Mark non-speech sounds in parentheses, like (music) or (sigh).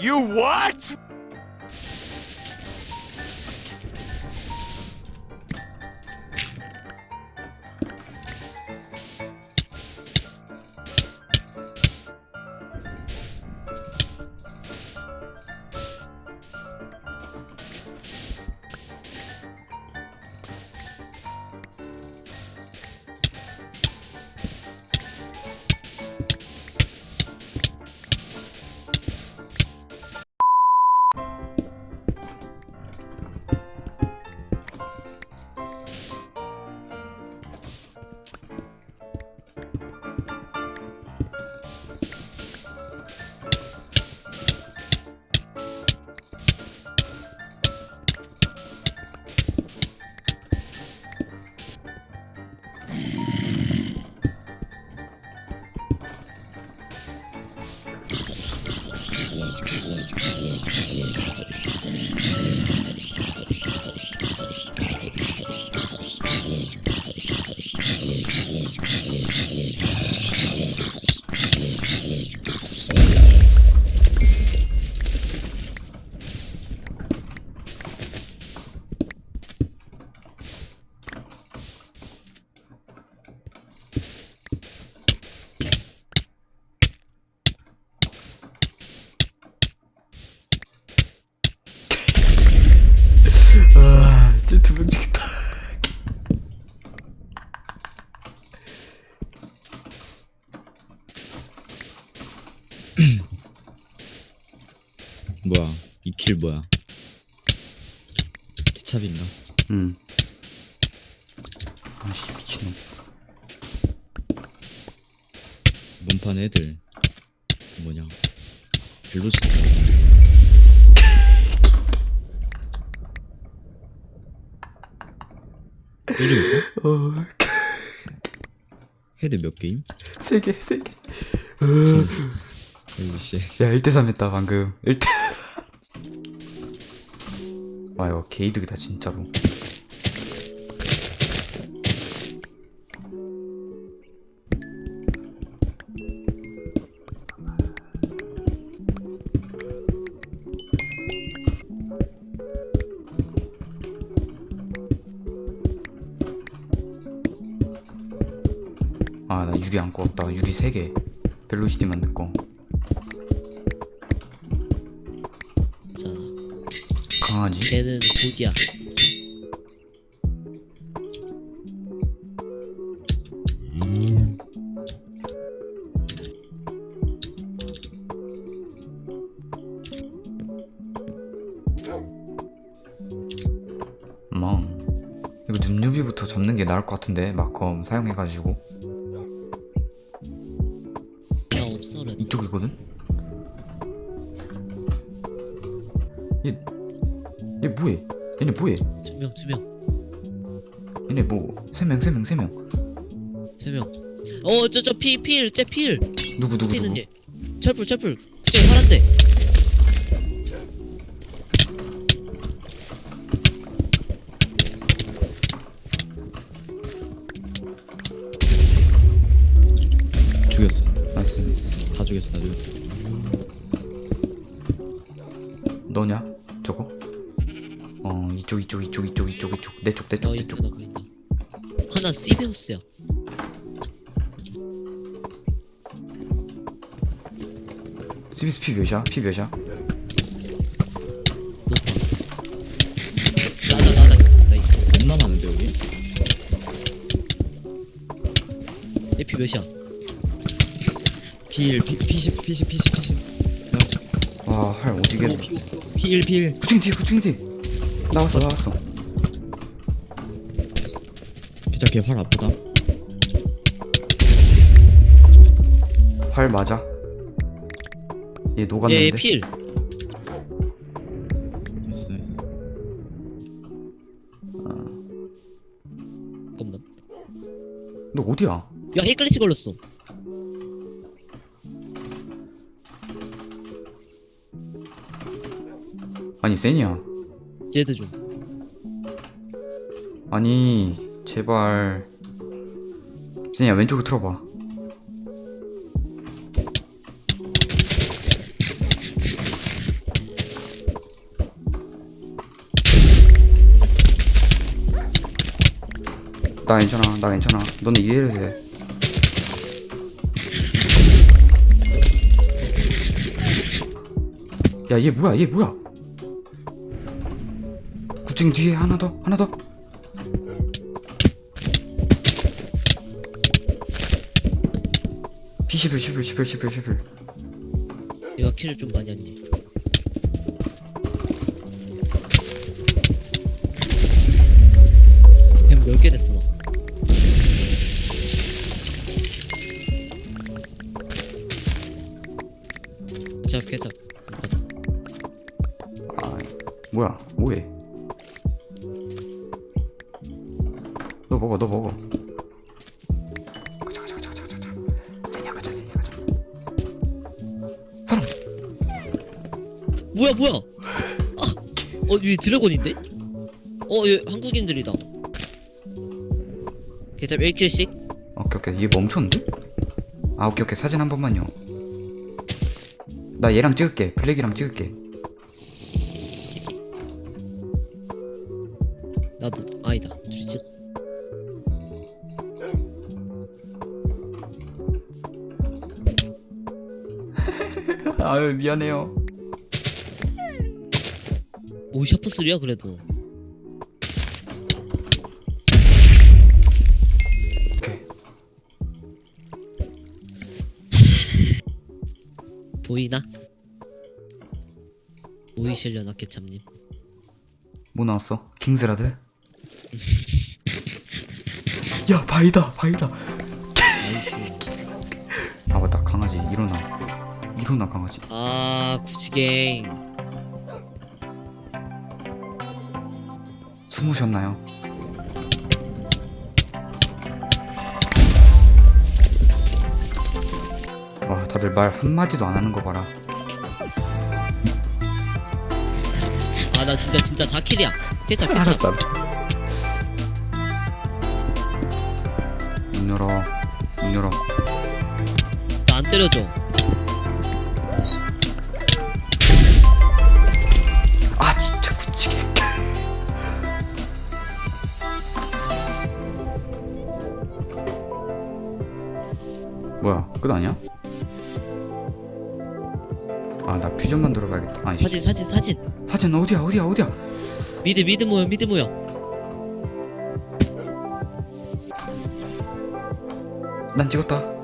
You what? すごい。 두명 죽겠다. (laughs) 뭐야 이 킬 뭐야 케찹인가? 응. 아씨 미친놈. 몸판 애들 뭐냐 벨로시티 이름 있어? 어, 헤드 몇 게임? 세 개, 세 개. 아이고 씨 야, 1대3 했다, 방금. 1대. 와, 이거 개이득이다, 진짜로. 유리 안 꺼왔다. 유리 3개. 벨로시티만 넣고. 자, 강아지? 걔는 고기야. 뭐 이거 눈유비부터 접는 게 나을 것 같은데 마컴 사용해가지고 얘, 얘 뭐해? 얘네 뭐해? 두 명, 두 명, 얘네 뭐 세 명 세 명 세 명 세 명. 어, 저, 저, 피, 필, 쟤 필. 누구 누구 어디 누구? 있는 얘? 철풀, 철풀. 그쪽 화란데. 죽였어 나이스 나이스 다 죽였어 다 죽였어 너냐? 저거? 어 이쪽 이쪽 이쪽 이쪽 이쪽 이쪽 내 쪽 내 쪽 어, 내쪽 보인다. 하나 시베우스야. 스미스 피 몇이야? 피 몇이야? 높아. 나다, 나다. 나이스. 겁나 많은데 여기? 얘피 몇이야? 필 피, P10 P10 P10 P10 와활 오지게 필 필. 구층이 뒤 구층이 뒤 나왔어 나왔어 피자 걔활 아프다 활 맞아? 얘 녹았는데? 얘 필. 나이스 나이스 잠깐만. 너 어디야? 야, 헤클리치 걸렸어. 아니 세니야 얘들 좀. 아니 제발. 세니야 왼쪽으로 틀어봐. 나 괜찮아 나 괜찮아. 넌 이해를 해. 야, 얘 뭐야? 얘 뭐야? 구층 뒤에 하나 더, 하나 더. P11, 11, 11, 11, 11. 얘가 킬을 좀 많이 했네 뱀 10개 됐어 너 계속 계속 아, 뭐야? 뭐해? 너 먹어, 너 먹어. 가자, 가자, 가자, 가자, 가자. 세냐 가자, 세냐 가자. 사람. 뭐야 뭐야 아! 어 여기 드래곤인데? 어 여기 한국인들이다 계속 1킬씩 오케이, 오케이. 얘 멈췄는데? 아, 오케이, 오케이. 사진 한 번만요. 나 얘랑 찍을게. 블랙이랑 찍을게. (laughs) 아유, 미안해요. 오 샤프 3야 그래도 오케이. 보이나? 보이실려나 개참님 뭐 나왔어? 킹스라드? (laughs) 야, 바이다, 바이다. 일어나, 강아지. 아 구지갱. 숨으셨나요? 와 다들 말 한마디도 안 하는 거 봐라. 아 나 진짜 진짜 4킬이야. 케찹 케찹 문 열어 문 열어. 나 안 때려줘 뭐야? 끝 아니야? 아나 퓨전 만들어 봐야겠다. 아니 사진 사진 사진. 사진 어디야 어디야 어디야? 미드 미드 모여 미드 모여. 난 찍었다